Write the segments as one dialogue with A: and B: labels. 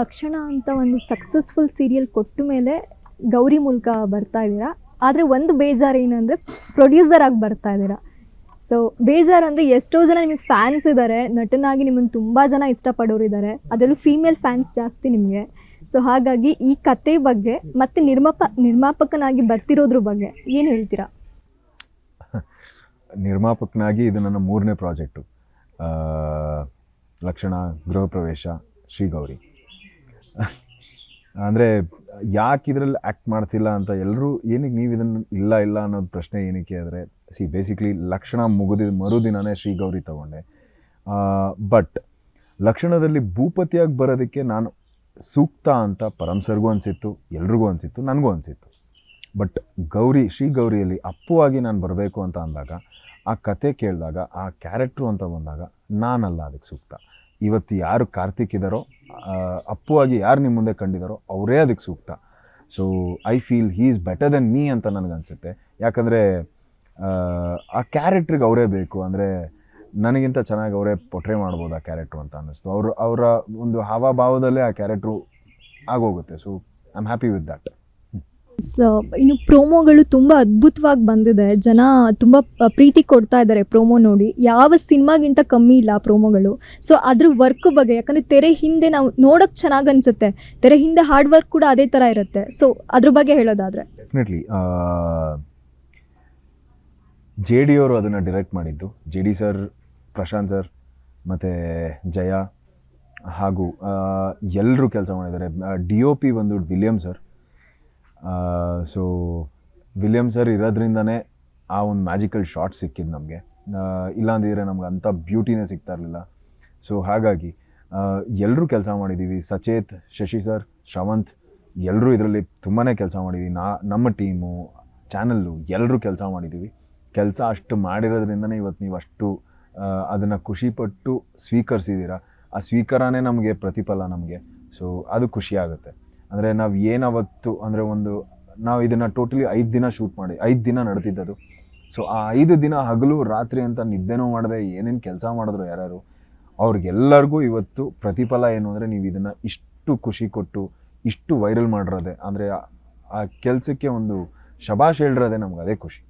A: ಲಕ್ಷಣ ಅಂತ ಒಂದು ಸಕ್ಸಸ್ಫುಲ್ ಸೀರಿಯಲ್ ಕೊಟ್ಟ ಮೇಲೆ ಗೌರಿ ಮೂಲಕ ಬರ್ತಾ ಇದ್ದೀರಾ? ಆದರೆ ಒಂದು ಬೇಜಾರು ಏನಂದರೆ ಪ್ರೊಡ್ಯೂಸರ್ ಆಗಿ ಬರ್ತಾ ಇದ್ದೀರಾ. ಸೊ ಬೇಜಾರು ಅಂದರೆ ಎಷ್ಟೋ ಜನ ನಿಮಗೆ ಫ್ಯಾನ್ಸ್ ಇದ್ದಾರೆ ನಟನಾಗಿ ನಿಮ್ಮನ್ನು ತುಂಬ ಜನ ಇಷ್ಟಪಡೋರು ಇದ್ದಾರೆ ಅದರಲ್ಲೂ ಫೀಮೇಲ್ ಫ್ಯಾನ್ಸ್ ಜಾಸ್ತಿ ನಿಮಗೆ. ಸೊ ಹಾಗಾಗಿ ಈ ಕತೆ ಬಗ್ಗೆ ಮತ್ತು ನಿರ್ಮಾಪ, ನಿರ್ಮಾಪಕನಾಗಿ ಬರ್ತಿರೋದ್ರ ಬಗ್ಗೆ ಏನು ಹೇಳ್ತೀರಾ?
B: ನಿರ್ಮಾಪಕನಾಗಿ ಇದು ನನ್ನ ಮೂರನೇ ಪ್ರಾಜೆಕ್ಟು. ಲಕ್ಷಣ, ಗೃಹ ಪ್ರವೇಶ, ಶ್ರೀಗೌರಿ. ಅಂದರೆ ಯಾಕೆ ಇದರಲ್ಲಿ ಆ್ಯಕ್ಟ್ ಮಾಡ್ತಿಲ್ಲ ಅಂತ ಎಲ್ಲರೂ ಏನಕ್ಕೆ ನೀವು ಇದನ್ನು ಇಲ್ಲ ಇಲ್ಲ ಅನ್ನೋದು ಪ್ರಶ್ನೆ ಏನಕ್ಕೆ ಆದರೆ ಸಿ ಬೇಸಿಕ್ಲಿ ಲಕ್ಷಣ ಮುಗಿದ ಮರುದಿನನೇ ಶ್ರೀಗೌರಿ ತಗೊಂಡೆ. ಬಟ್ ಲಕ್ಷಣದಲ್ಲಿ ಭೂಪತಿಯಾಗಿ ಬರೋದಕ್ಕೆ ನಾನು ಸೂಕ್ತ ಅಂತ ಪರಂಸರ್ಗೂ ಅನಿಸಿತ್ತು, ಎಲ್ರಿಗೂ ಅನಿಸಿತ್ತು, ನನಗೂ ಅನಿಸಿತ್ತು. ಬಟ್ ಗೌರಿ ಶ್ರೀ ಗೌರಿಯಲ್ಲಿ ಅಪ್ಪುವಾಗಿ ನಾನು ಬರಬೇಕು ಅಂತ ಅಂದಾಗ, ಆ ಕತೆ ಕೇಳಿದಾಗ, ಆ ಕ್ಯಾರೆಕ್ಟ್ರು ಅಂತ ಬಂದಾಗ ನಾನಲ್ಲ ಅದಕ್ಕೆ ಸೂಕ್ತ. ಇವತ್ತು ಯಾರು ಕಾರ್ತಿಕ್ ಇದ್ದಾರೋ ಅಪ್ಪು ಯಾರು ನಿಮ್ಮ ಮುಂದೆ ಕಂಡಿದ್ದಾರೋ ಅವರೇ ಅದಕ್ಕೆ ಸೂಕ್ತ. So I feel he is better then me ಅಂತ ನನಗನ್ಸುತ್ತೆ. ಯಾಕಂದರೆ, ಆ ಕ್ಯಾರೆಕ್ಟ್ರಿಗೆ ಅವರೇ ಬೇಕು. ಅಂದರೆ, ನನಗಿಂತ ಚೆನ್ನಾಗಿ ಅವರೇ ಪೊಟ್ರೆ ಮಾಡ್ಬೋದು ಆ ಕ್ಯಾರೆಕ್ಟ್ರು ಅಂತ ಅನ್ನಿಸ್ತು. ಅವರು, ಅವರ ಒಂದು ಹಾವಭಾವದಲ್ಲೇ ಆ ಕ್ಯಾರೆಕ್ಟ್ರು ಆಗೋಗುತ್ತೆ. So I am happy with that
A: so ಇನ್ನು ಪ್ರೋಮೋಗಳು ತುಂಬ ಅದ್ಭುತವಾಗಿ ಬಂದಿದೆ. ಜನ ತುಂಬ ಪ್ರೀತಿ ಕೊಡ್ತಾ ಇದ್ದಾರೆ ಪ್ರೋಮೋ ನೋಡಿ. ಯಾವ ಸಿನಿಮಾಗಿಂತ ಕಮ್ಮಿ ಇಲ್ಲ ಪ್ರೋಮೋಗಳು. ಸೊ ಅದ್ರ ವರ್ಕ್ ಬಗ್ಗೆ, ಯಾಕಂದ್ರೆ ತೆರೆ ಹಿಂದೆ ನಾವು ನೋಡೋಕ್ಕೆ ಚೆನ್ನಾಗಿ ಅನ್ಸುತ್ತೆ. ತೆರೆ ಹಿಂದೆ ಹಾರ್ಡ್ ವರ್ಕ್ ಕೂಡ ಅದೇ ಥರ ಇರುತ್ತೆ. ಸೊ ಅದ್ರ ಬಗ್ಗೆ ಹೇಳೋದಾದ್ರೆ.
B: ಜೆ ಡಿ ಅವರು ಅದನ್ನು ಡಿರೆಕ್ಟ್ ಮಾಡಿದ್ದು. J D sir Prashanth sir ಮತ್ತು ಜಯ ಹಾಗೂ ಎಲ್ಲರೂ ಕೆಲಸ ಮಾಡಿದ್ದಾರೆ. ಡಿ ಒ ಪಿ ಬಂದು William sir so William sir ಇರೋದ್ರಿಂದನೇ ಆ ಒಂದು ಮ್ಯಾಜಿಕಲ್ ಶಾಟ್ ಸಿಕ್ಕಿದ್ದು ನಮಗೆ. ಇಲ್ಲಾಂದಿದ್ರೆ ನಮ್ಗೆ ಅಂಥ ಬ್ಯೂಟಿನೇ ಸಿಗ್ತಾ ಇರಲಿಲ್ಲ. ಸೊ ಹಾಗಾಗಿ ಎಲ್ಲರೂ ಕೆಲಸ ಮಾಡಿದ್ದೀವಿ ಸಚೇತ್, ಶಶಿ ಸರ್ ಶ್ರವಂತ್ ಎಲ್ಲರೂ ಇದರಲ್ಲಿ ತುಂಬಾ ಕೆಲಸ ಮಾಡಿದ್ದೀವಿ ನಾ, ನಮ್ಮ ಟೀಮು ಚಾನಲ್ಲು ಎಲ್ಲರೂ ಕೆಲಸ ಮಾಡಿದ್ದೀವಿ ಕೆಲಸ ಅಷ್ಟು ಮಾಡಿರೋದ್ರಿಂದನೇ ಇವತ್ತು ನೀವು ಅಷ್ಟು ಅದನ್ನು ಖುಷಿಪಟ್ಟು ಸ್ವೀಕರಿಸಿದ್ದೀರಾ ಆ ಸ್ವೀಕಾರನೇ ನಮಗೆ ಪ್ರತಿಫಲ ನಮಗೆ. ಸೊ ಅದು ಖುಷಿ ಆಗುತ್ತೆ. ಅಂದರೆ ನಾವು ಏನಾವತ್ತು ಅಂದರೆ ಒಂದು ನಾವು ಇದನ್ನು ಟೋಟಲಿ ಐದು ದಿನ ಶೂಟ್ ಮಾಡಿ, ಐದು ದಿನ ನಡೆದಿದ್ದದು. ಸೊ ಆ ಐದು ದಿನ ಹಗಲು, ರಾತ್ರಿ ಅಂತ ನಿದ್ದೆನೂ ಮಾಡದೆ, ಏನೇನು ಕೆಲಸ ಮಾಡಿದ್ರು ಯಾರ್ಯಾರು, ಅವ್ರಿಗೆಲ್ಲರಿಗೂ ಇವತ್ತು ಪ್ರತಿಫಲ ಏನು ಅಂದರೆ ನೀವು ಇದನ್ನು ಇಷ್ಟು ಖುಷಿ ಕೊಟ್ಟು, ಇಷ್ಟು ವೈರಲ್ ಮಾಡಿರೋದೆ, ಅಂದರೆ ಆ ಕೆಲಸಕ್ಕೆ ಒಂದು ಶಬಾಷ್ ಹೇಳಿರೋದೆ ನಮ್ಗೆ ಅದೇ ಖುಷಿ.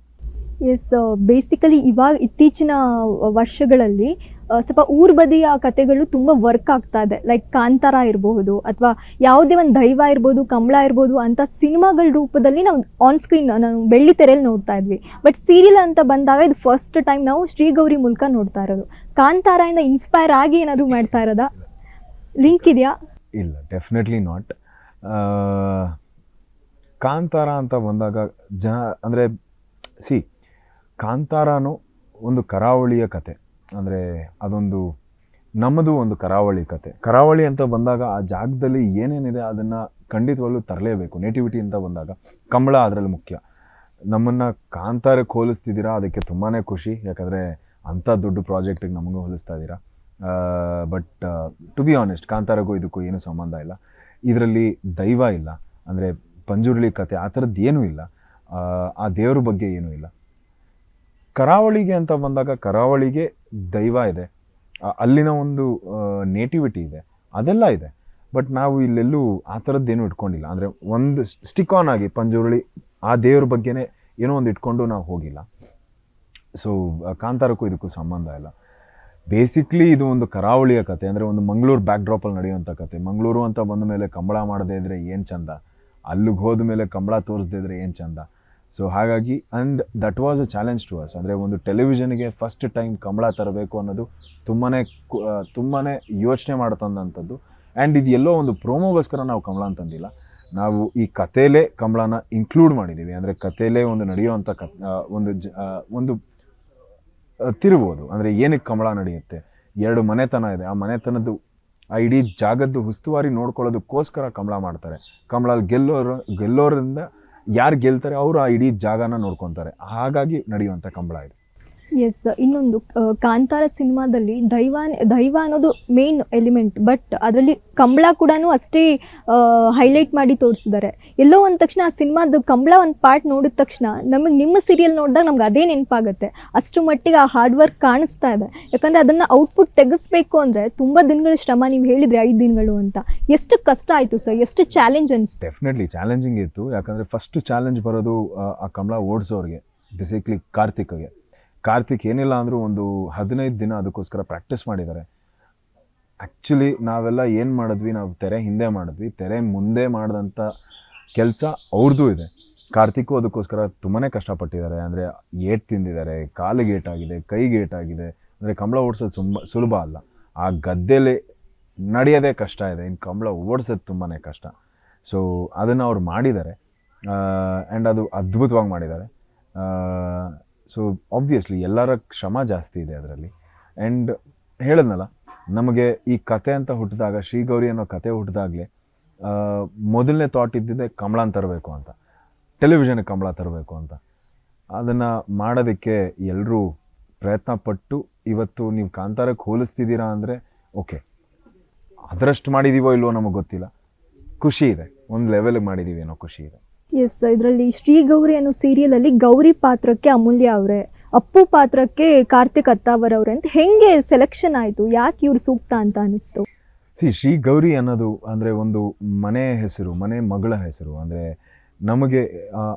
A: ಎಸ್ ಬೇಸಿಕಲಿ ಇವಾಗ ಇತ್ತೀಚಿನ ವರ್ಷಗಳಲ್ಲಿ ಸ್ವಲ್ಪ ಊರ್ ಬದಿಯ ಕತೆಗಳು ತುಂಬ ವರ್ಕ್ ಆಗ್ತಾ ಇದೆ. ಲೈಕ್ ಕಾಂತಾರ ಇರಬಹುದು ಅಥವಾ ಯಾವುದೇ ಒಂದು ದೈವ ಇರ್ಬೋದು ಕಮಲ ಇರ್ಬೋದು ಅಂತ ಸಿನಿಮಾಗಳ ರೂಪದಲ್ಲಿ ನಾವು ಆನ್ ಸ್ಕ್ರೀನ್ ನಾವು ಬೆಳ್ಳಿ ತೆರೆಯಲ್ಲಿ ನೋಡ್ತಾ ಇದ್ವಿ. ಬಟ್ ಸೀರಿಯಲ್ ಅಂತ ಬಂದಾಗ ಇದು ಫಸ್ಟ್ ಟೈಮ್ ನಾವು ಶ್ರೀಗೌರಿ ಮೂಲಕ ನೋಡ್ತಾ ಇರೋದು. ಕಾಂತಾರದಿಂದ ಇನ್ಸ್ಪೈರ್ ಆಗಿ ಏನಾದರೂ ಮಾಡ್ತಾ ಇರೋದಾ? ಲಿಂಕ್ ಇದೆಯಾ?
B: ಇಲ್ಲ ಡೆಫಿನೆಟ್ಲಿ ನಾಟ್ ಕಾಂತಾರ ಅಂತ ಬಂದಾಗ ಜನ, ಅಂದರೆ ಸಿ ಕಾಂತಾರನು ಒಂದು ಕರಾವಳಿಯ ಕತೆ. ಅಂದರೆ ಅದೊಂದು ನಮ್ಮದು ಒಂದು ಕರಾವಳಿ ಕತೆ. ಕರಾವಳಿ ಅಂತ ಬಂದಾಗ ಆ ಜಾಗದಲ್ಲಿ ಏನೇನಿದೆ ಅದನ್ನು ಖಂಡಿತವಾಗ್ಲೂ ತರಲೇಬೇಕು. ನೇಟಿವಿಟಿ ಅಂತ ಬಂದಾಗ ಕಂಬಳ ಅದರಲ್ಲಿ ಮುಖ್ಯ. ನಮ್ಮನ್ನು ಕಾಂತಾರಕ್ಕೆ ಹೋಲಿಸ್ತಿದ್ದೀರಾ ಅದಕ್ಕೆ ತುಂಬಾ ಖುಷಿ. ಯಾಕಂದರೆ ಅಂಥ ದೊಡ್ಡ ಪ್ರಾಜೆಕ್ಟಿಗೆ ನಮಗೂ ಹೋಲಿಸ್ತಾ ಇದ್ದೀರಾ. ಬಟ್ ಟು ಬಿ ಆನೆಸ್ಟ್ ಕಾಂತಾರಗೂ ಇದಕ್ಕೂ ಏನೂ ಸಂಬಂಧ ಇಲ್ಲ. ಇದರಲ್ಲಿ ದೈವ ಇಲ್ಲ. ಅಂದರೆ ಪಂಜುರ್ಲಿ ಕತೆ ಆ ಥರದ್ದು ಏನೂ ಇಲ್ಲ. ಆ, ದೇವ್ರ ಬಗ್ಗೆ ಏನೂ ಇಲ್ಲ. ಕರಾವಳಿಗೆ ಅಂತ ಬಂದಾಗ ಕರಾವಳಿಗೆ ದೈವ ಇದೆ. ಅಲ್ಲಿನ ಒಂದು ನೇಟಿವಿಟಿ ಇದೆ. ಅದೆಲ್ಲ ಇದೆ. ಬಟ್ ನಾವು ಇಲ್ಲೆಲ್ಲೂ ಆ ಥರದ್ದೇನು ಇಟ್ಕೊಂಡಿಲ್ಲ. ಅಂದರೆ ಒಂದು ಸ್ಟಿಕ್ ಆನ್ ಆಗಿ ಪಂಜುರುಳಿ ಆ ದೇವ್ರ ಬಗ್ಗೆನೇ ಏನೋ ಒಂದು ಇಟ್ಕೊಂಡು ನಾವು ಹೋಗಿಲ್ಲ. ಸೊ ಕಾಂತಾರಕ್ಕೂ ಇದಕ್ಕೂ ಸಂಬಂಧ ಇಲ್ಲ. ಬೇಸಿಕ್ಲಿ ಇದು ಒಂದು ಕರಾವಳಿಯ ಕತೆ. ಅಂದರೆ ಒಂದು ಮಂಗಳೂರು ಬ್ಯಾಕ್ ಡ್ರಾಪಲ್ಲಿ ನಡೆಯುವಂಥ ಕತೆ. ಮಂಗಳೂರು ಅಂತ ಬಂದ ಮೇಲೆ ಕಂಬಳ ಮಾಡದೇ ಇದ್ದರೆ ಏನು ಚಂದ? ಅಲ್ಲಿಗೆ ಹೋದ ಮೇಲೆ ಕಂಬಳ ತೋರಿಸದೇ ಇದ್ರೆ ಏನು ಚಂದ? ಸೊ ಹಾಗಾಗಿ and that was a challenge to us ಅಂದರೆ ಒಂದು ಟೆಲಿವಿಷನ್ಗೆ ಫಸ್ಟ್ ಟೈಮ್ ಕಂಬಳ ತರಬೇಕು ಅನ್ನೋದು ತುಂಬಾ ತುಂಬಾ ಯೋಚನೆ ಮಾಡ್ತಂದಂಥದ್ದು ಆ್ಯಂಡ್ ಇದು ಎಲ್ಲೋ ಒಂದು ಪ್ರೋಮೋಗೋಸ್ಕರ ನಾವು ಕಂಬಳ ಅಂತಂದಿಲ್ಲ ನಾವು ಈ ಕಥೆಲೇ ಕಂಬಳನ ಇನ್ಕ್ಲೂಡ್ ಮಾಡಿದ್ದೀವಿ ಅಂದರೆ ಕಥೆಲೇ ಒಂದು ನಡೆಯುವಂಥ ಕ ಒಂದು ಜ ಒಂದು ತಿರ್ಬೋದು ಅಂದರೆ ಏನಕ್ಕೆ ಕಂಬಳ ನಡೆಯುತ್ತೆ? ಎರಡು ಮನೆತನ ಇದೆ. ಆ ಮನೆತನದ್ದು ಆ ಇಡೀ ಜಾಗದ್ದು ಉಸ್ತುವಾರಿ ನೋಡ್ಕೊಳ್ಳೋದಕ್ಕೋಸ್ಕರ ಕಂಬಳ ಮಾಡ್ತಾರೆ. ಕಂಬಳಲ್ಲಿ ಗೆಲ್ಲೋರು, ಗೆಲ್ಲೋರಿಂದ ಯಾರು ಗೆಲ್ತಾರೆ ಅವರು ಆ ಇಡೀ ಜಾಗನ ನೋಡ್ಕೊತಾರೆ. ಹಾಗಾಗಿ ನಡೆಯುವಂಥ ಕಂಬಳ ಇದು.
A: ಎಸ್ ಇನ್ನೊಂದು ಕಾಂತಾರ ಸಿನಿಮಾದಲ್ಲಿ ದೈವ ದೈವ ಅನ್ನೋದು ಮೇನ್ ಎಲಿಮೆಂಟ್ ಬಟ್ ಅದರಲ್ಲಿ ಕಂಬಳ ಕೂಡ ಅಷ್ಟೇ ಹೈಲೈಟ್ ಮಾಡಿ ತೋರಿಸಿದ್ದಾರೆ. ಎಲ್ಲೋ ಒಂದು ತಕ್ಷಣ ಆ ಸಿನಿಮಾದ ಕಂಬಳ ಒಂದು ಪಾರ್ಟ್ ನೋಡಿದ ತಕ್ಷಣ ನಮಗೆ ನಿಮ್ಮ ಸೀರಿಯಲ್ ನೋಡಿದಾಗ ನಮ್ಗೆ ಅದೇ ನೆನಪಾಗುತ್ತೆ. ಅಷ್ಟು ಮಟ್ಟಿಗೆ ಆ ಹಾರ್ಡ್ ವರ್ಕ್ ಕಾಣಿಸ್ತಾ ಇದೆ. ಯಾಕಂದರೆ ಅದನ್ನು ಔಟ್ಪುಟ್ ತೆಗೆಸ್ಬೇಕು ಅಂದರೆ ತುಂಬ ದಿನಗಳ ಶ್ರಮ ನೀವು ಹೇಳಿದ್ರೆ ಐದು ದಿನಗಳು ಅಂತ. ಎಷ್ಟು ಕಷ್ಟ ಆಯಿತು ಸರ್ ಎಷ್ಟು ಚಾಲೆಂಜ್ ಅನ್ಸ್
B: ಡೆಫಿನೆಟ್ಲಿ ಚಾಲೆಂಜಿಂಗ್ ಇತ್ತು. ಯಾಕಂದರೆ ಫಸ್ಟ್ ಚಾಲೆಂಜ್ ಬರೋದು ಆ, ಕಂಬಳ ಓಡಿಸೋರಿಗೆ ಬೇಸಿಕ್ಲಿ ಕಾರ್ತಿಕ್ಗೆ. ಕಾರ್ತಿಕ್ ಏನಿಲ್ಲ ಅಂದರೂ ಒಂದು ಹದಿನೈದು ದಿನ ಅದಕ್ಕೋಸ್ಕರ ಪ್ರಾಕ್ಟೀಸ್ ಮಾಡಿದ್ದಾರೆ. ಆ್ಯಕ್ಚುಲಿ ನಾವೆಲ್ಲ ಏನು ಮಾಡಿದ್ವಿ, ನಾವು ತೆರೆ ಹಿಂದೆ ಮಾಡಿದ್ವಿ. ತೆರೆ ಮುಂದೆ ಮಾಡಿದಂಥ ಕೆಲಸ ಅವ್ರದ್ದು ಇದೆ. ಕಾರ್ತಿಕ್ಕು ಅದಕ್ಕೋಸ್ಕರ ತುಂಬಾ ಕಷ್ಟಪಟ್ಟಿದ್ದಾರೆ. ಅಂದರೆ ಏಟ್ ತಿಂದಿದ್ದಾರೆ, ಕಾಲಿಗೆ ಏಟಾಗಿದೆ ಕೈಗೆ ಏಟಾಗಿದೆ ಅಂದರೆ ಕಂಬಳ ಓಡಿಸೋದು ತುಂಬ ಸುಲಭ ಅಲ್ಲ. ಆ ಗದ್ದೆಯಲ್ಲಿ ನಡೆಯೋದೇ ಕಷ್ಟ ಇದೆ. ಇನ್ನು ಕಂಬಳ ಓಡಿಸೋದು ತುಂಬಾ ಕಷ್ಟ. ಸೊ ಅದನ್ನು ಅವ್ರು ಮಾಡಿದ್ದಾರೆ. ಆ್ಯಂಡ್ ಅದು ಅದ್ಭುತವಾಗಿ ಮಾಡಿದ್ದಾರೆ. ಸೊ ಆಬ್ವಿಯಸ್ಲಿ ಎಲ್ಲರ ಶ್ರಮ ಜಾಸ್ತಿ ಇದೆ ಅದರಲ್ಲಿ. ಆ್ಯಂಡ್ ಹೇಳಿದ್ನಲ್ಲ, ನಮಗೆ ಈ ಕತೆ ಅಂತ ಹುಟ್ಟಿದಾಗ, ಶ್ರೀಗೌರಿ ಅನ್ನೋ ಕತೆ ಹುಟ್ಟಿದಾಗಲೇ ಮೊದಲನೇ ಥಾಟ್ ಇದ್ದಿದ್ದೆ ಕಮಲಾನ್ ತರಬೇಕು ಅಂತ. ಟೆಲಿವಿಷನ್ಗೆ ಕಮಲ ತರಬೇಕು ಅಂತ. ಅದನ್ನು ಮಾಡೋದಕ್ಕೆ ಎಲ್ಲರೂ ಪ್ರಯತ್ನ ಪಟ್ಟು, ಇವತ್ತು ನೀವು ಕಾಂತಾರಕ್ಕೆ ಹೋಲಿಸ್ತಿದ್ದೀರಾ ಅಂದರೆ ಓಕೆ ಅದರಷ್ಟು ಮಾಡಿದ್ದೀವೋ ಇಲ್ವೋ ನಮಗೆ ಗೊತ್ತಿಲ್ಲ. ಖುಷಿ ಇದೆ. ಒಂದು ಲೆವೆಲ್ಗೆ ಮಾಡಿದ್ದೀವಿ ಅನ್ನೋ ಖುಷಿ ಇದೆ.
A: ಎಸ್ ಇದರಲ್ಲಿ ಶ್ರೀ ಗೌರಿ ಅನ್ನೋ ಸೀರಿಯಲಲ್ಲಿ ಗೌರಿ ಪಾತ್ರಕ್ಕೆ ಅಮೂಲ್ಯ ಅವರೇ. ಅಪ್ಪು ಪಾತ್ರಕ್ಕೆ ಕಾರ್ತಿಕ್ ಅತ್ತಾವರ್ ಅವ್ರೆ ಅಂತ ಹೆಂಗೆ ಸೆಲೆಕ್ಷನ್ ಆಯಿತು? ಯಾಕೆ ಇವ್ರು ಸೂಕ್ತ ಅಂತ ಅನಿಸ್ತು
B: ಸಿ ಶ್ರೀ ಗೌರಿ ಅನ್ನೋದು ಅಂದರೆ ಒಂದು ಮನೆ ಹೆಸರು ಮನೆ ಮಗಳ ಹೆಸರು. ಅಂದರೆ ನಮಗೆ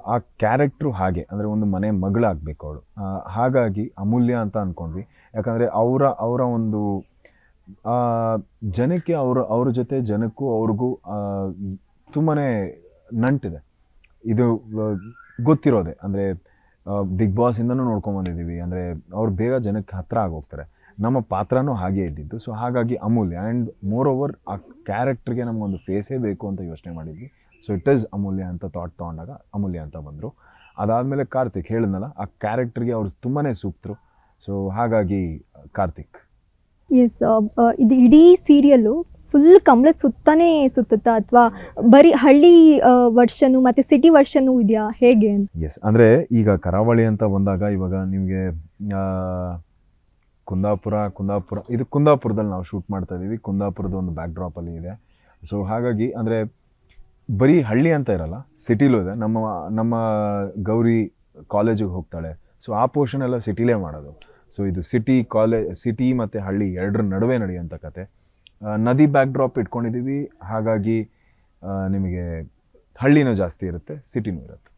B: ಆ, ಕ್ಯಾರೆಕ್ಟ್ರ್ ಹಾಗೆ ಅಂದರೆ ಒಂದು ಮನೆ ಮಗಳಾಗಬೇಕು ಅವಳು. ಹಾಗಾಗಿ ಅಮೂಲ್ಯ ಅಂತ ಅಂದ್ಕೊಂಡ್ವಿ ಯಾಕಂದರೆ ಅವರ ಅವರ ಒಂದು ಜನಕ್ಕೆ ಅವರ ಅವ್ರ ಜೊತೆ ಜನಕ್ಕೂ ಅವ್ರಿಗೂ ತುಂಬಾ ನಂಟಿದೆ. ಇದು ಗೊತ್ತಿರೋದೆ. ಅಂದರೆ ಬಿಗ್ ಬಾಸಿಂದನೂ ನೋಡ್ಕೊಂಬಂದಿದ್ದೀವಿ ಅಂದರೆ, ಅವ್ರು ಬೇಗ ಜನಕ್ಕೆ ಹತ್ತಿರ ಆಗೋಗ್ತಾರೆ. ನಮ್ಮ ಪಾತ್ರನೂ ಹಾಗೆ ಇದ್ದಿದ್ದು. ಸೊ ಹಾಗಾಗಿ ಅಮೂಲ್ಯ. ಆ್ಯಂಡ್ ಮೋರ್ ಓವರ್ ಆ ಕ್ಯಾರೆಕ್ಟ್ರಿಗೆ ನಮಗೊಂದು ಫೇಸೇ ಬೇಕು ಅಂತ ಯೋಚನೆ ಮಾಡಿದ್ವಿ. ಸೊ ಇಟ್ ಈಸ್ ಅಮೂಲ್ಯ ಅಂತ ಥಾಟ್ ತೊಗೊಂಡಾಗ ಅಮೂಲ್ಯ ಅಂತ ಬಂದರು. ಅದಾದಮೇಲೆ ಕಾರ್ತಿಕ್ ಹೇಳಿದ್ನಲ್ಲ, ಆ ಕ್ಯಾರೆಕ್ಟ್ರಿಗೆ ಅವ್ರು ತುಂಬಾ ಸೂಕ್ತರು. ಸೊ ಹಾಗಾಗಿ, ಕಾರ್ತಿಕ್.
A: ಎಸ್ ಇದು ಇಡೀ ಸೀರಿಯಲ್ಲು ಫುಲ್ ಕಮಲದ ಸುತ್ತಾನೇ ಸುತ್ತುತ್ತಾ ಅಥವಾ ಬರೀ ಹಳ್ಳಿ ವರ್ಷನು ಮತ್ತು ಸಿಟಿ ವರ್ಷನು ಇದೆಯಾ? ಹೇಗೆ
B: ಎಸ್ ಅಂದರೆ ಈಗ ಕರಾವಳಿ ಅಂತ ಬಂದಾಗ ಇವಾಗ ನಿಮಗೆ ಕುಂದಾಪುರ ಕುಂದಾಪುರ, ಇದು ಕುಂದಾಪುರದಲ್ಲಿ ನಾವು ಶೂಟ್ ಮಾಡ್ತಾ ಇದ್ದೀವಿ. ಕುಂದಾಪುರದ ಒಂದು ಬ್ಯಾಕ್ ಡ್ರಾಪಲ್ಲಿ ಇದೆ. ಸೊ ಹಾಗಾಗಿ ಅಂದರೆ ಬರೀ ಹಳ್ಳಿ ಅಂತ ಇರಲ್ಲ ಸಿಟಿಲೂ ಇದೆ. ನಮ್ಮ ನಮ್ಮ ಗೌರಿ ಕಾಲೇಜಿಗೆ ಹೋಗ್ತಾಳೆ. ಸೊ ಆ ಪೋರ್ಷನ್ ಎಲ್ಲ ಸಿಟಿಲೇ ಮಾಡೋದು. ಸೊ ಇದು ಸಿಟಿ ಕಾಲೇಜ್ ಸಿಟಿ ಮತ್ತು ಹಳ್ಳಿ ಎರಡರ ನಡುವೆ ನಡೆಯುವಂಥ ಕತೆ. ನದಿ ಬ್ಯಾಕ್ ಡ್ರಾಪ್ ಇಟ್ಕೊಂಡಿದ್ದೀವಿ ಹಾಗಾಗಿ ನಿಮಗೆ ಹಳ್ಳಿನೂ ಜಾಸ್ತಿ ಇರುತ್ತೆ ಸಿಟಿನೂ ಇರುತ್ತೆ.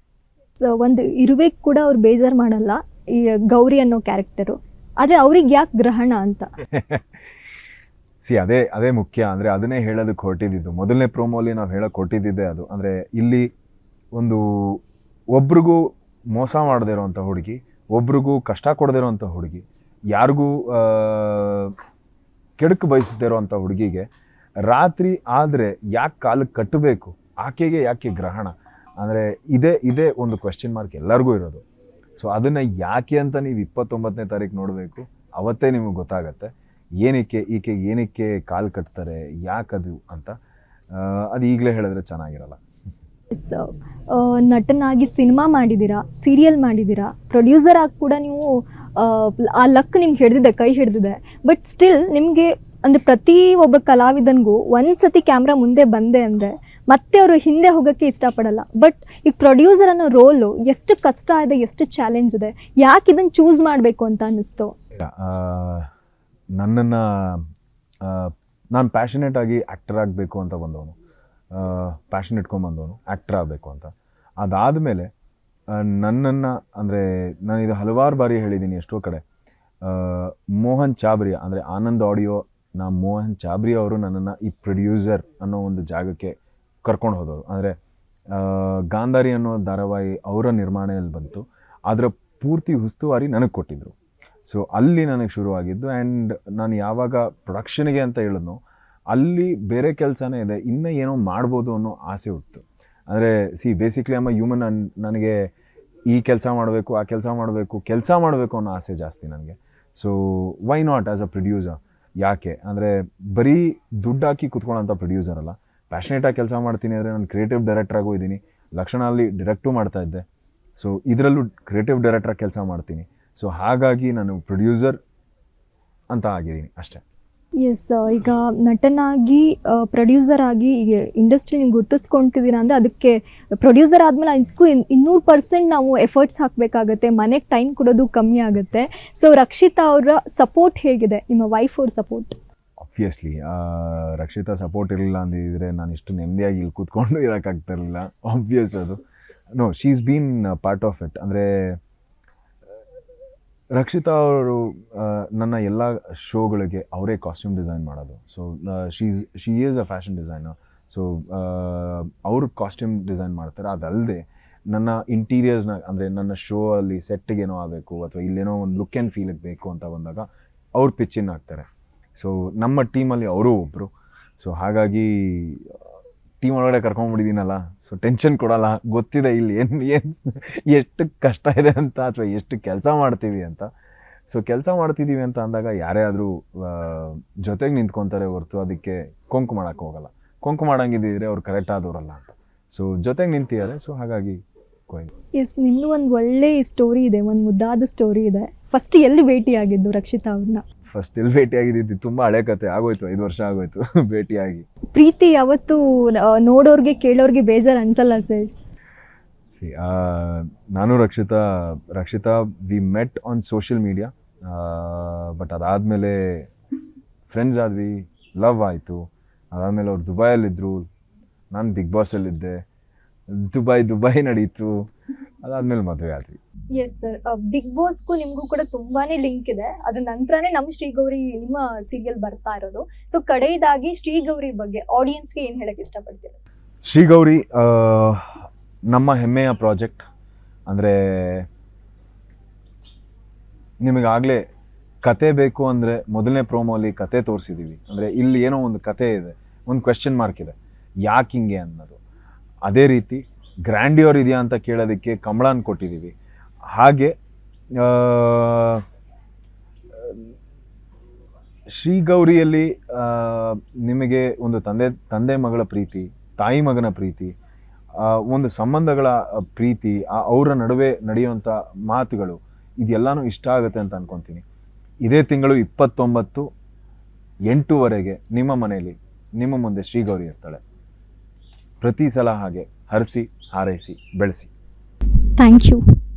A: ಸೊ ಒಂದು ಇರುವೆ ಕೂಡ ಅವ್ರು ಬೇಜಾರು ಮಾಡಲ್ಲ. ಈ ಗೌರಿ ಅನ್ನೋ ಕ್ಯಾರೆಕ್ಟರು ಆದರೆ ಅವ್ರಿಗೆ ಯಾಕೆ ಗ್ರಹಣ ಅಂತ?
B: ಸಿ ಅದೇ ಅದೇ ಮುಖ್ಯ. ಅಂದರೆ ಅದನ್ನೇ ಹೇಳೋದಕ್ಕೆ ಹೊರಟಿದ್ದು. ಮೊದಲನೇ ಪ್ರೋಮೋಲಿ ನಾವು ಹೇಳೋಕ್ಕೆ ಹೊರಟಿದ್ದಿದ್ದೆ ಅದು. ಅಂದರೆ ಇಲ್ಲಿ ಒಂದು ಒಬ್ರಿಗೂ ಮೋಸ ಮಾಡದೇ ಇರೋವಂಥ ಹುಡುಗಿ ಒಬ್ರಿಗೂ ಕಷ್ಟ ಕೊಡದೇ ಇರೋವಂಥ ಹುಡುಗಿ ಯಾರಿಗೂ ಕೆಡುಕು ಅಂತ ಹುಡುಗಿಗೆ ರಾತ್ರಿ ಆದರೆ ಯಾಕೆ ಕಾಲಕ್ಕೆ ಕಟ್ಟಬೇಕು? ಆಕೆಗೆ ಯಾಕೆ ಗ್ರಹಣ? ಅಂದರೆ ಇದೇ ಇದೇ ಒಂದು ಕ್ವೆಶ್ಚನ್ ಮಾರ್ಕ್ ಎಲ್ಲರಿಗೂ ಇರೋದು. ಸೊ ಅದನ್ನು ಯಾಕೆ ಅಂತ ನೀವು ಇಪ್ಪತ್ತೊಂಬತ್ತನೇ ತಾರೀಕು ನೋಡಬೇಕು. ಅವತ್ತೇ ನಿಮಗೆ ಗೊತ್ತಾಗತ್ತೆ. ಏನಕ್ಕೆ, ಈಕೆ ಏನಕ್ಕೆ ಕಾಲು ಕಟ್ತಾರೆ ಯಾಕದು ಅಂತ. ಅದು ಈಗಲೇ ಹೇಳಿದ್ರೆ ಚೆನ್ನಾಗಿರಲ್ಲ.
A: ಎಸ್ ನಟನಾಗಿ ಸಿನಿಮಾ ಮಾಡಿದ್ದೀರಾ? ಸೀರಿಯಲ್ ಮಾಡಿದ್ದೀರಾ? ಪ್ರೊಡ್ಯೂಸರ್ ಆಗಿ ಕೂಡ ನೀವು ಆ, ಲಕ್ ನಿಮ್ಗೆ ಹಿಡ್ದಿದೆ ಕೈ ಹಿಡ್ದಿದೆ. ಬಟ್ ಸ್ಟಿಲ್ ನಿಮಗೆ ಅಂದರೆ ಪ್ರತಿ ಒಬ್ಬ ಕಲಾವಿದನಿಗೂ ಒಂದು ಸತಿ ಕ್ಯಾಮ್ರಾ ಮುಂದೆ ಬಂದೆ ಅಂದರೆ ಮತ್ತೆ ಅವರು ಹಿಂದೆ ಹೋಗೋಕ್ಕೆ ಇಷ್ಟಪಡಲ್ಲ. ಬಟ್ ಈಗ ಪ್ರೊಡ್ಯೂಸರ್ ಅನ್ನೋ ರೋಲು ಎಷ್ಟು ಕಷ್ಟ ಇದೆ ಎಷ್ಟು ಚಾಲೆಂಜ್ ಇದೆ ಯಾಕೆ ಇದನ್ನು ಚೂಸ್ ಮಾಡಬೇಕು ಅಂತ ಅನ್ನಿಸ್ತು?
B: ನನ್ನನ್ನು ನಾನು ಪ್ಯಾಷನೇಟ್ ಆಗಿ ಆ್ಯಕ್ಟರ್ ಆಗಬೇಕು ಅಂತ ಬಂದವನು. ಪ್ಯಾಷನ್ ಇಟ್ಕೊಂಡ್ಬಂದವನು ಆ್ಯಕ್ಟರ್ ಆಗಬೇಕು ಅಂತ. ಅದಾದಮೇಲೆ ನನ್ನನ್ನು, ಅಂದರೆ ನಾನು ಇದು ಹಲವಾರು ಬಾರಿ ಹೇಳಿದ್ದೀನಿ ಎಷ್ಟೋ ಕಡೆ. ಮೋಹನ್ ಚಾಬ್ರಿಯಾ, ಅಂದರೆ ಆನಂದ್ ಆಡಿಯೋ, ನಾ ಮೋಹನ್ ಚಾಬ್ರಿ ಅವರು ನನ್ನನ್ನು ಈ ಪ್ರೊಡ್ಯೂಸರ್ ಅನ್ನೋ ಒಂದು ಜಾಗಕ್ಕೆ ಕರ್ಕೊಂಡು ಹೋದವರು. ಅಂದರೆ ಗಾಂಧಾರಿ ಅನ್ನೋ ಧಾರಾವಾಹಿ ಅವರ ನಿರ್ಮಾಣದಲ್ಲಿ ಬಂತು. ಅದರ ಪೂರ್ತಿ ಉಸ್ತುವಾರಿ ನನಗೆ ಕೊಟ್ಟಿದ್ದರು ಸೊ ಅಲ್ಲಿ ನನಗೆ ಶುರುವಾಗಿದ್ದು ಆ್ಯಂಡ್ ನಾನು ಯಾವಾಗ ಪ್ರೊಡಕ್ಷನ್ಗೆ ಅಂತ ಹೇಳಿದ್ನೋ, ಅಲ್ಲಿ ಬೇರೆ ಕೆಲಸನೇ ಇದೆ, ಇನ್ನೂ ಏನೋ ಮಾಡ್ಬೋದು ಅನ್ನೋ ಆಸೆ ಹುಟ್ಟಿತು ಅಂದರೆ ಸಿ ಬೇಸಿಕ್ಲಿ ಅಮ್ಮ ಹ್ಯೂಮನ್ ನನಗೆ ಈ ಕೆಲಸ ಮಾಡಬೇಕು, ಆ ಕೆಲಸ ಮಾಡಬೇಕು ಕೆಲಸ ಮಾಡಬೇಕು ಅನ್ನೋ ಆಸೆ ಜಾಸ್ತಿ ನನಗೆ. So why not as a producer ಯಾಕೆ? ಅಂದರೆ, ಬರೀ ದುಡ್ಡು ಹಾಕಿ ಕುತ್ಕೊಳ್ಳೋಂಥ ಪ್ರೊಡ್ಯೂಸರ್ ಅಲ್ಲ. ಪ್ಯಾಷನೇಟಾಗಿ ಕೆಲಸ ಮಾಡ್ತೀನಿ ಅಂದರೆ ನಾನು ಕ್ರಿಯೇಟಿವ್ ಡೈರೆಕ್ಟ್ರಾಗೂ ಇದ್ದೀನಿ. ಲಕ್ಷಣ ಅಲ್ಲಿ ಡಿರೆಕ್ಟು ಮಾಡ್ತಾ ಇದ್ದೆ. ಸೊ ಇದರಲ್ಲೂ ಕ್ರಿಯೇಟಿವ್ ಡೈರೆಕ್ಟ್ರಾಗಿ ಕೆಲಸ ಮಾಡ್ತೀನಿ. ಸೊ ಹಾಗಾಗಿ ನಾನು ಪ್ರೊಡ್ಯೂಸರ್ ಅಂತ ಆಗಿದ್ದೀನಿ ಅಷ್ಟೇ.
A: ಎಸ್ ಈಗ ನಟನಾಗಿ ಪ್ರೊಡ್ಯೂಸರ್ ಆಗಿ ಈಗ ಇಂಡಸ್ಟ್ರಿ ನೀವು ಗುರ್ತಿಸ್ಕೊಳ್ತಿದ್ದೀರಾ ಅಂದರೆ ಅದಕ್ಕೆ ಪ್ರೊಡ್ಯೂಸರ್ ಆದಮೇಲೆ ಅದಕ್ಕೂ ಇನ್- ಇನ್ನೂರು ಪರ್ಸೆಂಟ್ ನಾವು ಎಫರ್ಟ್ಸ್ ಹಾಕಬೇಕಾಗತ್ತೆ, ಮನೆಗೆ ಟೈಮ್ ಕೊಡೋದು ಕಮ್ಮಿ ಆಗುತ್ತೆ. ಸೊ ರಕ್ಷಿತಾ ಅವರ ಸಪೋರ್ಟ್ ಹೇಗಿದೆ? ನಿಮ್ಮ ವೈಫ್ ಅವ್ರ ಸಪೋರ್ಟ್
B: ಆಬ್ವಿಯಸ್ಲಿ ರಕ್ಷಿತಾ ಸಪೋರ್ಟ್ ಇರಲಿಲ್ಲ ಅಂದಿದ್ರೆ ನಾನು ಇಷ್ಟು ನೆಮ್ಮದಿಯಾಗಿ ಇಲ್ಲಿ ಕೂತ್ಕೊಂಡು ಇರೋಕ್ಕಾಗ್ತಿರಲಿಲ್ಲ ಆಬ್ವಿಯಸ್ ಅದು. No she is been part of it ಅಂದರೆ ರಕ್ಷಿತಾ ಅವರು ನನ್ನ ಎಲ್ಲ ಶೋಗಳಿಗೆ ಅವರೇ ಕಾಸ್ಟ್ಯೂಮ್ ಡಿಸೈನ್ ಮಾಡೋದು. So she's she is a fashion designer so ಅವರು ಕಾಸ್ಟ್ಯೂಮ್ ಡಿಸೈನ್ ಮಾಡ್ತಾರೆ. ಅದಲ್ಲದೆ ನನ್ನ ಇಂಟೀರಿಯರ್ಸ್ನ ಅಂದರೆ ನನ್ನ ಶೋ ಅಲ್ಲಿ ಸೆಟ್ಟಿಗೇನೋ ಆಗಬೇಕು ಅಥವಾ ಇಲ್ಲೇನೋ ಒಂದು ಲುಕ್ ಆ್ಯಂಡ್ ಫೀಲಿಗೆ ಬೇಕು ಅಂತ ಬಂದಾಗ ಅವ್ರು ಪಿಚ್ಚಿನ್ ಆಗ್ತಾರೆ. ಸೊ ನಮ್ಮ ಟೀಮಲ್ಲಿ ಅವರು ಒಬ್ಬರು ಸೊ ಹಾಗಾಗಿ ಟೀಮ್ ಒಳಗಡೆ ಕರ್ಕೊಂಡ್ಬಿಟ್ಟಿದ್ದೀನಲ್ಲ ಸೊ ಟೆನ್ಷನ್ ಕೊಡಲ್ಲ, ಗೊತ್ತಿದೆ ಇಲ್ಲಿ ಏನು ಏನು, ಎಷ್ಟು ಕಷ್ಟ ಇದೆ ಅಂತ ಅಥವಾ ಎಷ್ಟು ಕೆಲಸ ಮಾಡ್ತೀವಿ ಅಂತ. ಸೊ ಕೆಲಸ ಮಾಡ್ತಿದ್ದೀವಿ ಅಂತ ಅಂದಾಗ ಯಾರೇ ಆದರೂ ಜೊತೆಗೆ ನಿಂತ್ಕೊತಾರೆ ಹೊರತು ಅದಕ್ಕೆ ಕೊಂಕು ಮಾಡೋಕ್ಕೆ ಹೋಗಲ್ಲ. ಕೊಂಕು ಮಾಡೋಂಗಿದ್ದಿದ್ರೆ ಅವ್ರು ಕರೆಕ್ಟ್ ಆದವರಲ್ಲ ಅಂತ. ಸೊ ಜೊತೆಗೆ ನಿಂತಿದ್ದಾರೆ ಸೊ ಹಾಗಾಗಿ
A: ಎಸ್ ನಿಮ್ಮದು ಒಂದು ಒಳ್ಳೆ ಸ್ಟೋರಿ ಇದೆ, ಒಂದು ಮುದ್ದಾದ ಸ್ಟೋರಿ ಇದೆ. ಫಸ್ಟ್ ಎಲ್ಲಿ ಭೇಟಿ ಆಗಿದ್ದು ರಕ್ಷಿತಾ ಅವ್ರನ್ನ?
B: ಫಸ್ಟ್ ಎಲ್ಲಿ ಭೇಟಿಯಾಗಿದ್ದು ತುಂಬ ಹಳೆ ಕತೆ. ಆಗೋಯ್ತು ಐದು ವರ್ಷ ಆಗೋಯ್ತು ಭೇಟಿಯಾಗಿ.
A: ಪ್ರೀತಿ ಯಾವತ್ತು ನೋಡೋರ್ಗೆ ಕೇಳೋರ್ಗೆ ಬೇಜಾರು ಅನ್ಸಲ್ಲ ಸರ್.
B: ನಾನು Rakshitha Rakshitha we met on social media but ಅದಾದಮೇಲೆ ಫ್ರೆಂಡ್ಸ್ ಆದ್ವಿ ಲವ್ ಆಯಿತು. ಅದಾದಮೇಲೆ ಅವ್ರು ದುಬೈಯಲ್ಲಿದ್ದರು ನಾನು ಬಿಗ್ ಬಾಸಲ್ಲಿದ್ದೆ ದುಬೈ ದುಬೈ ನಡೀತು. ಅದಾದಮೇಲೆ ಮದುವೆ ಆದ್ವಿ.
A: ಎಸ್ ಸರ್ ಬಿಗ್ ಬಾಸ್ಗೂ ನಿಮಗೂ ಕೂಡ ತುಂಬಾನೇ ಲಿಂಕ್ ಇದೆ. ಅದ್ರ ನಂತರನೇ ನಮ್ಮ ಶ್ರೀಗೌರಿ ನಿಮ್ಮ ಸೀರಿಯಲ್ ಬರ್ತಾ ಇರೋದು. ಸೊ ಕಡೆಯದಾಗಿ ಶ್ರೀಗೌರಿ ಬಗ್ಗೆ ಆಡಿಯನ್ಸ್ಗೆ ಏನು ಹೇಳಕ್ ಇಷ್ಟಪಡ್ತೀರಾ ಸರ್
B: ಶ್ರೀಗೌರಿ ನಮ್ಮ ಹೆಮ್ಮೆಯ ಪ್ರಾಜೆಕ್ಟ್ ಅಂದರೆ ನಿಮಗಾಗಲೇ ಕತೆ ಬೇಕು ಅಂದರೆ ಮೊದಲನೇ ಪ್ರೋಮೋಲಿ ಕತೆ ತೋರಿಸಿದ್ದೀವಿ ಅಂದರೆ ಇಲ್ಲಿ ಏನೋ ಒಂದು ಕತೆ ಇದೆ ಒಂದು ಕ್ವೆಶ್ಚನ್ ಮಾರ್ಕ್ ಇದೆ. ಯಾಕೆ ಹಿಂಗೆ ಅನ್ನೋದು. ಅದೇ ರೀತಿ ಗ್ರ್ಯಾಂಡಿಯೋರ್ ಇದೆಯಾ ಅಂತ ಕೇಳೋದಕ್ಕೆ ಕಮಳನ್ ಕೊಟ್ಟಿದ್ದೀವಿ. ಹಾಗೆ ಶ್ರೀ ಶ್ರೀಗೌರಿಯಲ್ಲಿ ನಿಮಗೆ ಒಂದು ತಂದೆ ತಂದೆ ಮಗಳ ಪ್ರೀತಿ, ತಾಯಿ ಮಗನ ಪ್ರೀತಿ ಒಂದು ಸಂಬಂಧಗಳ ಪ್ರೀತಿ ಅವರ ನಡುವೆ ನಡೆಯುವಂಥ ಮಾತುಗಳು, ಇದೆಲ್ಲನೂ ಇಷ್ಟ ಆಗುತ್ತೆ ಅಂತ ಅನ್ಕೊತೀನಿ. ಇದೇ ತಿಂಗಳು ಇಪ್ಪತ್ತೊಂಬತ್ತು, ಎಂಟೂವರೆಗೆ ನಿಮ್ಮ ಮನೆಯಲ್ಲಿ, ನಿಮ್ಮ ಮುಂದೆ ಶ್ರೀಗೌರಿ ಇರ್ತಾಳೆ. ಪ್ರತಿ ಸಲ ಹಾಗೆ. ಹರಿಸಿ ಹಾರೈಸಿ ಬೆಳೆಸಿ.
A: Thank you